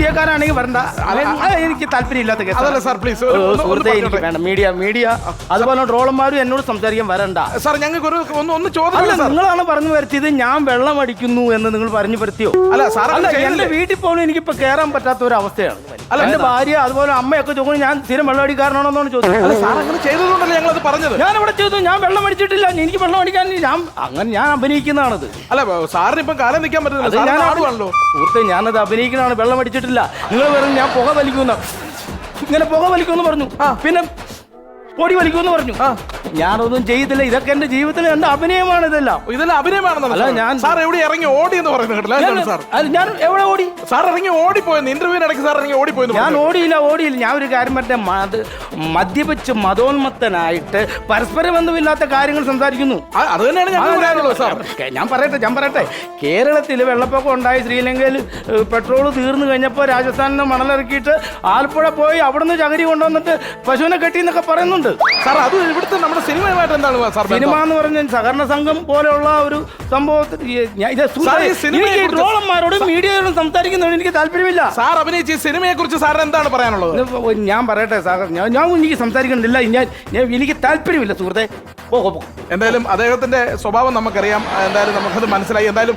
മീഡിയക്കാരാണെങ്കിൽ വരണ്ട. എനിക്ക് താല്പര്യമില്ലാത്ത കേസ്. അതല്ല സാർ പ്ലീസ് സുഹൃത്തെ എനിക്ക് വേണ്ട. Media media. അതുപോലെ ട്രോളന്മാരും എന്നോട് സംസാരിക്കാൻ വരണ്ട. സാർ ഞങ്ങൾക്ക് ഒരു ഒന്ന് ഒന്ന് അല്ല ചോദ്യം നിങ്ങളാണ് പറഞ്ഞു വരുത്തിയത് ഞാൻ വെള്ളം അടിക്കുന്നു എന്ന് നിങ്ങൾ പറഞ്ഞു വരുത്തിയോ? അല്ല, സാർ അല്ല? എന്റെ വീട്ടിൽ പോലും എനിക്കിപ്പോ കയറാൻ പറ്റാത്ത ഒരു അവസ്ഥയാണ്. അല്ല, എന്റെ ഭാര്യ അതുപോലെ അമ്മയൊക്കെ ചോദിക്കുന്നു ഞാൻ സ്ഥിരം വെള്ളം അടിക്കാരനാണെന്നാണ് അല്ല ചോദിച്ചത് സാർ അങ്ങനെ ചെയ്തതുകൊണ്ടല്ലേ ഞങ്ങൾ അത് പറഞ്ഞത്? ഞാൻ അവിടെ ചെയ്തു ഞാൻ വെള്ളം അടിച്ചിട്ടില്ല. എനിക്ക് വെള്ളം അടിക്കാൻ ഞാൻ അങ്ങനെ ഞാൻ അഭിനയിക്കുന്നതാണത്. അല്ല സാറിന് ഇപ്പം കാലം നിൽക്കാൻ പറ്റുന്നില്ല ഞാൻ ആടുവാണല്ലോ. സുഹൃത്തെ ഞാനത് അഭിനയിക്കുന്നതാണ്. വെള്ളം അടിച്ചിട്ടില്ല നിങ്ങൾ വെറും ഞാൻ പുക വലിക്കുന്ന. ഇങ്ങനെ പുക വലിക്കുമെന്ന് പറഞ്ഞു. പിന്നെ പൊടി വലിക്കുമെന്ന് പറഞ്ഞു. ഞാനൊന്നും ചെയ്തില്ല ഇതൊക്കെ എന്റെ ജീവിതത്തിൽ എന്റെ അഭിനയമാണ് ഇതെല്ലാം. ഇതെല്ലാം അഭിനയമാണെന്നല്ല. ഞാൻ- സാർ എവിടെ ഇറങ്ങി ഓടി എന്ന് പറയുന്നത് കേട്ടില്ല. സാർ. ഞാൻ എവിടെ ഓടി? സാർ ഇറങ്ങി ഓടിപ്പോയെന്ന് ഇന്റർവ്യൂവിന് ഇടയ്ക്ക് സാർ ഇറങ്ങി ഓടിപ്പോയെന്ന് ഞാൻ ഓടിയില്ല ഓടിയില്ല. ഞാൻ ഒരു കാര്യം പറഞ്ഞ മത് മദ്യപിച്ച് മതോന്മത്തനായിട്ട് പരസ്പര ബന്ധമില്ലാത്ത കാര്യങ്ങൾ സംസാരിക്കുന്നു. അത് തന്നെയാണ് ഞങ്ങൾ സാർ. ഞാൻ- ഞാൻ പറയട്ടെ ഞാൻ പറയട്ടെ. കേരളത്തിൽ വെള്ളപ്പൊക്കം ഉണ്ടായി ശ്രീലങ്കയിൽ പെട്രോൾ തീർന്നു കഴിഞ്ഞപ്പോൾ രാജസ്ഥാനിൽ മണലിറക്കിയിട്ട് ആലപ്പുഴ പോയി അവിടുന്ന് ചകരി കൊണ്ടുവന്നിട്ട് പശുവിനെ കെട്ടി എന്നൊക്കെ പറയുന്നുണ്ട് സാർ അത് ഇവിടുത്തെ നമ്മുടെ സിനിമയുമായിട്ട് എന്താണ് സാർ? സിനിമ എന്ന് പറഞ്ഞാൽ സഹകരണ സംഘം പോലെയുള്ള ഒരു സംഭവത്തിൽ സാർ, ട്രോളന്മാരോടും മീഡിയയോടും സംസാരിക്കുന്നതിന് എനിക്ക് താല്പര്യമില്ല. സാർ അഭിനയിച്ച സിനിമയെ കുറിച്ച് സാറിന് എന്താണ് പറയാനുള്ളത്? ഞാൻ പറയട്ടെ സാർ ഞാൻ ഞാൻ എനിക്ക് സംസാരിക്കണ്ടില്ല ഞാൻ എനിക്ക് താല്പര്യമില്ല സുഹൃത്തെ. എന്തായാലും അദ്ദേഹത്തിന്റെ സ്വഭാവം നമുക്കറിയാം. എന്തായാലും നമുക്കത് മനസ്സിലായി. എന്തായാലും